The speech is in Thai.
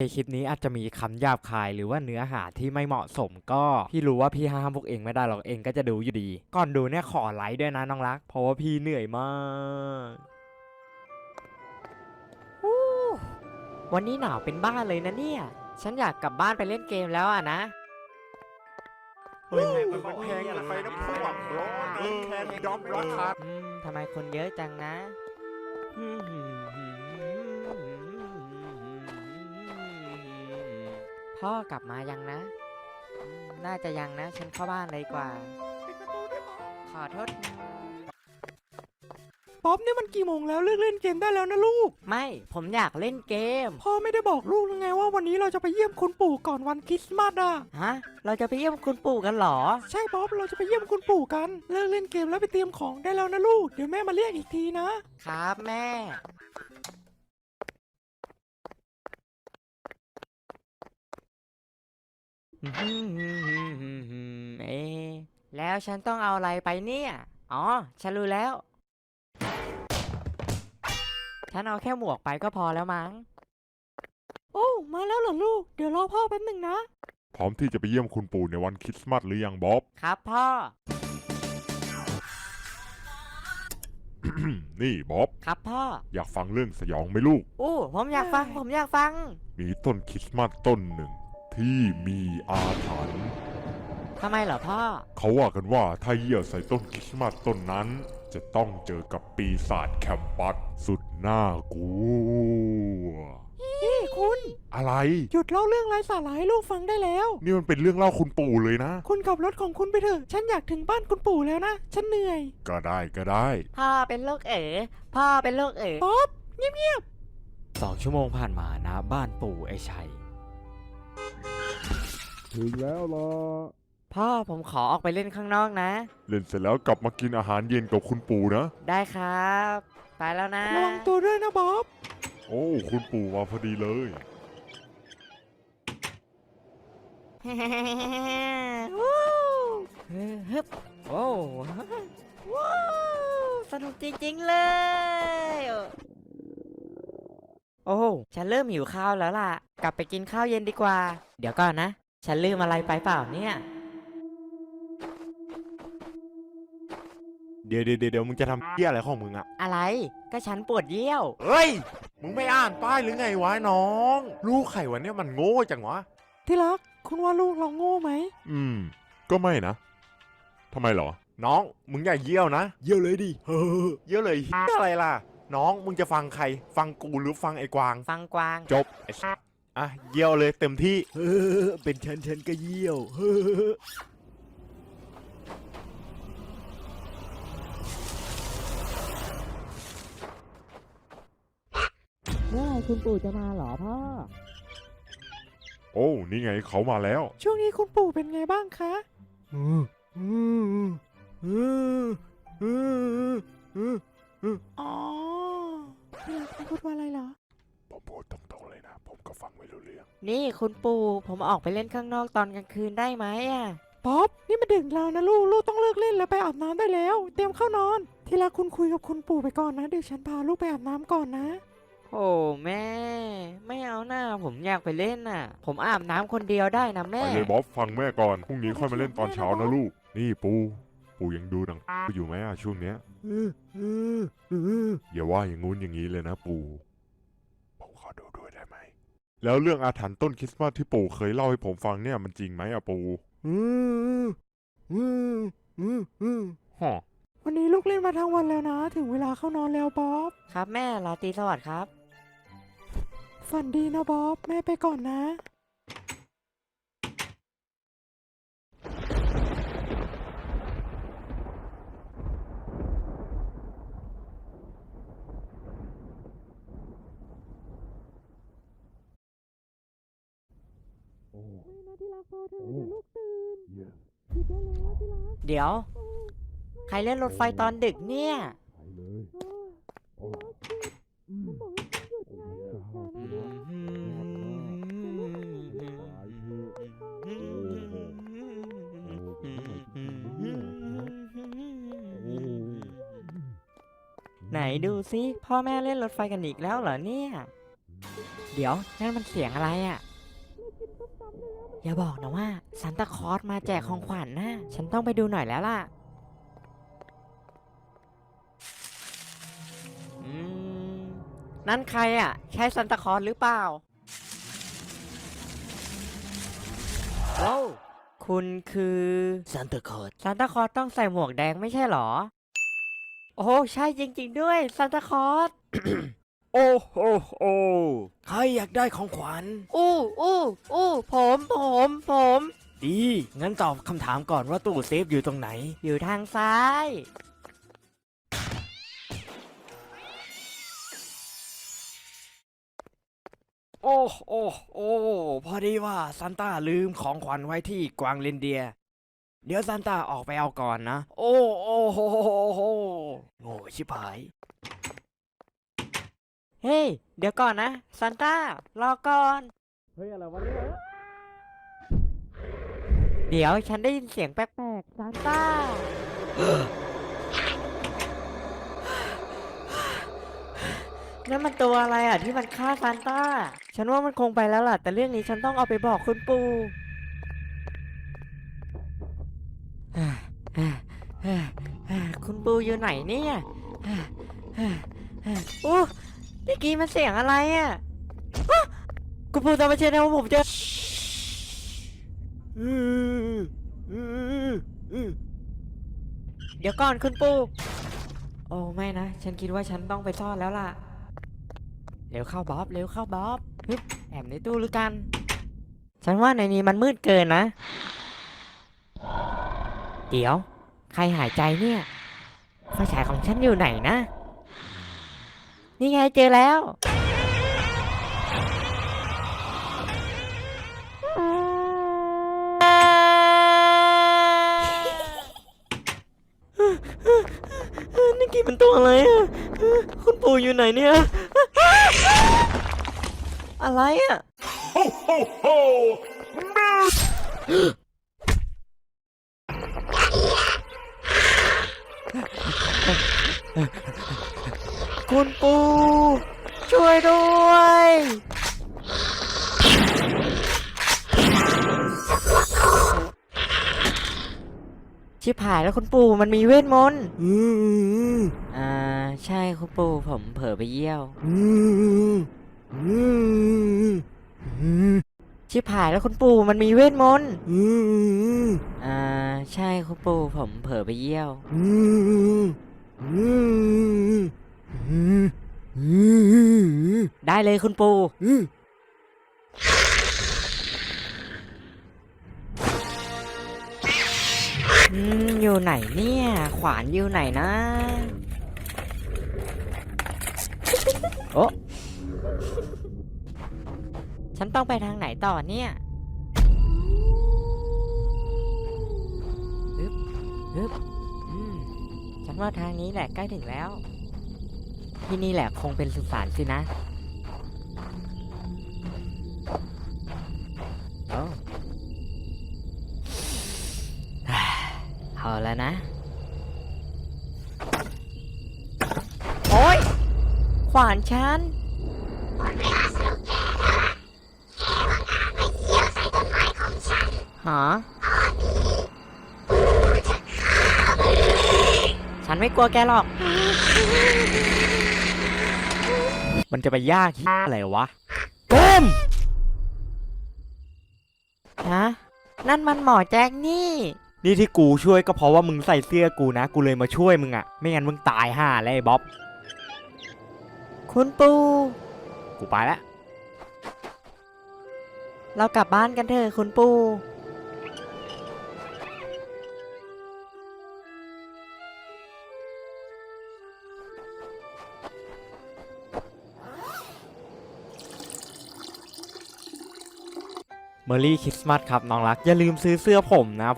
ในคลิปนี้อาจจะมีคำหยาบคายหรือว่าเนื้อหาที่ไม่เหมาะสมก็พี่รู้ว่าพี่ห้ามพวกเองไม่ได้หรอกเองก็จะดูอยู่ดี ก่อนดูเนี่ยขอไลค์ด้วยนะน้องรัก เพราะว่าพี่เหนื่อยมากวันนี้หนาวเป็นบ้าเลยนะเนี่ย ฉันอยากกลับบ้านไปเล่นเกมแล้วอะนะเฮ้ยมันแพงเกินไปนะพวกร้อนเออแคนดอมราคาอืมทำไมคนเยอะจังนะ พ่อกลับมายังนะอืมน่าจะยังนะ ฉันเข้าบ้านเลยดีกว่า ขอโทษนะป๊อปนี่มันกี่โมงแล้วเลิกเล่นเกมได้แล้วนะลูก ไม่ผมอยากเล่นเกม พ่อไม่ได้บอกลูกหรือไงว่าวันนี้เราจะไปเยี่ยมคุณปู่ก่อนวันคริสต์มาสอะ ฮะ เราจะไปเยี่ยมคุณปู่กันเหรอ ใช่ป๊อปเราจะไปเยี่ยมคุณปู่กัน เลิกเล่นเกมแล้วไปเตรียมของได้แล้วนะลูก เดี๋ยวแม่มาเรียกอีกทีนะ ครับแม่ เอ๊ะแล้วฉันต้องเอาอะไรไปเนี่ย อ๋อ ฉันรู้แล้ว ฉันเอาแค่หมวกไปก็พอแล้วมั้ง โอ้ มาแล้วเหรอลูก เดี๋ยวรอพ่อแป๊บหนึ่งนะ พร้อมที่จะไปเยี่ยมคุณปู่ในวันคริสต์มาสหรือยังบ๊อบ ครับพ่อ นี่บ๊อบ ครับพ่อ อยากฟังเรื่องสยองไหมลูก อู้ผมอยากฟัง ผมอยากฟัง มีต้นคริสต์มาสต้นหนึ่ง ที่มีอาถรรพ์ทำไมเหรอพ่อ เขาว่ากันว่าถ้าเหยี่ยวใส่ต้นคริสต์มาสต้นนั้น จะต้องเจอกับปีศาจแคมปัสสุดน่ากลัวนี่คุณ อะไร หยุดเล่าเรื่องไร้สาระให้ลูกฟังได้แล้ว นี่มันเป็นเรื่องเล่าคุณปู่เลยนะ คุณขับรถของคุณไปเถอะ ฉันอยากถึงบ้านคุณปู่แล้วนะ ฉันเหนื่อย ก็ได้ก็ได้ พ่อเป็นโรคเอ๋พ่อเป็นโรคเอ๋ป๊อปเงียบสองชั่วโมงผ่านมานะบ้านปู่ไอ้ชัย ถึงแล้วล่ะพ่อผมขอออกไปเล่นข้างนอกนะ เล่นเสร็จแล้วกลับมากินอาหารเย็นกับคุณปู่นะ ได้ครับ ไปแล้วนะๆระวังตัวด้วยนะบ๊อบ โอ้ คุณปู่มาพอดีเลย วู้เฮ้ยฮึบโอ้ว้าวสนุกจริงๆเลย โอ้ฉันเริ่มหิวข้าวแล้วล่ะ กลับไปกินข้าวเย็นดีกว่า เดี๋ยวก่อนนะ ฉันลืมอะไรไปเปล่าเนี่ย เดี๋ยวเดี๋ยวเดี๋ยวมึงจะทำเหี้ยอะไรของมึงอะอะไร ก็ฉันปวดเยี่ยว เฮ้ย มึงไม่อ่านป้ายหรือไงวะน้อง ลูกไข่วันนี้มันโง่จังวะ ที่รัก คุณว่าลูกเราโง่ไหม อืม ก็ไม่นะทำไมเหรอ น้อง มึงอย่าเยี่ยวนะ เยี่ยวเลยดิเฮ้อเยี่ยวเลยเหี้ยอะไรล่ะ น้องมึงจะฟังใคร ฟังกูหรือฟังไอ้กวาง ฟังกวาง จบไอ้สัสอะเยี่ยวเลยเต็มที่ เออเป็นฉันฉันก็เยี่ยว เฮ้อเมื่อคุณปู่จะมาหรอพ่อ โอ้ นี่ไงเขามาแล้ว ช่วงนี้คุณปู่เป็นไงบ้างคะ อืมอืมอืมอืมอืม อ๋อที่รักคุณพูดว่าอะไรเหรอ ผมพูดตรงๆเลยนะ ผมก็ฟังไม่รู้เรื่อง นี่คุณปู่ผมออกไปเล่นข้างนอกตอนกลางคืนได้ไหมอะ ป๊อป นี่มันดึกแล้วนะลูก ลูกต้องเลิกเล่นแล้วไปอาบน้ำได้แล้ว เตรียมเข้านอน ที่รักคุณคุยกับคุณปู่ไปก่อนนะ เดี๋ยวฉันพาลูกไปอาบน้ำก่อนนะ โอ้แม่ ไม่เอาหน้าผมอยากไปเล่นน่ะ ผมอาบน้ำคนเดียวได้นะไปแม่ เลยบ๊อบฟังแม่ก่อนพรุ่งนี้ค่อยมาเล่นตอนเช้านะลูก นี่ปู ปูยังดูหนังอยู่ไหมอะช่วงเนี้ยอืมอืมอืมอย่าว่าอย่างงู้นอย่างนี้เลยนะปู่ผมขอดูด้วยได้ไหม แล้วเรื่องอาถรรพ์ต้นคริสต์มาสที่ปู่เคยเล่าให้ผมฟังเนี่ยมันจริงไหมอะปู่อืมอืมอืมอืมฮะวันนี้ลูกเล่นมาทั้งวันแล้วนะ ถึงเวลาเข้านอนแล้วบ๊อบ ครับแม่ลาตรีสวัสดิ์ครับ ฝันดีนะบ๊อบ แม่ไปก่อนนะ ไม่นะที่รักพอเธอเดี๋ยวลูกตื่นหยุดได้แล้วที่รักเดี๋ยว ใครเล่นรถไฟตอนดึกเนี่ยมันบอกให้ฉันหยุดไงแต่นะที่รักไหนดูสิพ่อแม่เล่นรถไฟกันอีกแล้วเหรอเนี่ย เดี๋ยวนั่นมันเสียงอะไรอะ่ะ อย่าบอกนะว่าซันตาคลอสมาแจกของขวัญนะฉันต้องไปดูหน่อยแล้วล่ะ อืม นั่นใครอะ่ะ ใช่ซันตาคลอสหรือเปล่าโอ้คุณคือซันตาคลอสซันตาคลอสต้องใส่หมวกแดงไม่ใช่เหรอ โอ้ใช่จริง ๆ ด้วยซันตาคลอส โอ้โหโอ้ใครอยากได้ของขวัญ อู้อู้อู้ผมผมผม ดี งั้นตอบคำถามก่อนว่าตู้เซฟอยู่ตรงไหน อยู่ทางซ้าย โอ้โอ้โอ้พอดีว่าซานต้าลืมของขวัญไว้ที่กวางเรนเดียร์เดี๋ยวซานต้าออกไปเอาก่อนนะ โอ้โอ้โหโหโหโง่ชิบหายเฮ้ย เดี๋ยวก่อนนะซันต้ารอก่อน เฮ้ยอะไรวะเนี่ยเดี๋ยวฉันได้ยินเสียงแปลกๆซันต้า นั่นมันตัวอะไรอะที่มันฆ่าซานต้า ฉันว่ามันคงไปแล้วล่ะ แต่เรื่องนี้ฉันต้องเอาไปบอกคุณปู่อ่าอ่าอ่าอ่าคุณปู่อยู่ไหนเนี่ยอ่าอ่าอ่าโอ้เมื่อกี้มันเสียงอะไรอะอ๊ะคุณปู่ตามเช็ดนะว่าผมจออืออืออือเดี๋ยวก่อนคุณปู่โอ้ไม่นะ ฉันคิดว่าฉันต้องไปซ่อนแล้วล่ะ เร็วเข้าบ๊อบ เร็วเข้าบ๊อบฮึบแอบในตู้หรือกัน ฉันว่าในนี้มันมืดเกินนะ เดี๋ยว ใครหายใจเนี่ยไฟฉายของฉันอยู่ไหนนะ นี่ไงเจอแล้ว นี่กี่เป็นตัวอะไรอะ คุณปู่อยู่ไหนเนี่ย อะไรอะ คุณปู่ช่วยด้วย ชิบหายแล้วคุณปู่มันมีเวทมนต์ อืออ่า ใช่คุณปู่ผมเผลอไปเยี่ยว อืออืออือชิบหายแล้วคุณปู่มันมีเวทมนต์ อืออ่า ใช่คุณปู่ผมเผลอไปเยี่ยว อืออืออืออือ ได้เลยคุณปู่อยู่ไหนเนี่ย ขวานอยู่ไหนนะ โอ้ฉันต้องไปทางไหนต่อเนี่ยฮึบฮึบฉันว่าทางนี้แหละใกล้ถึงแล้ว ที่นี่แหละคงเป็นสุสานสินะโอ้เอาแล้วนะ โอ้ย ขวานฉันหาฉันไม่กลัวแกหรอก มันจะไปยากที่อะไรวะก้มฮะนั่นมันหมอแจ็คนี่ นี่ที่กูช่วยก็เพราะว่ามึงใส่เสื้อกูนะ กูเลยมาช่วยมึงอะไม่งั้นมึงตายห่าเลยไอ้บ๊อบ คุณปู กูไปแล้วเรากลับบ้านกันเถอะคุณปู เมอรี่คริสต์มาสครับน้องรัก อย่าลืมซื้อเสื้อผมนะ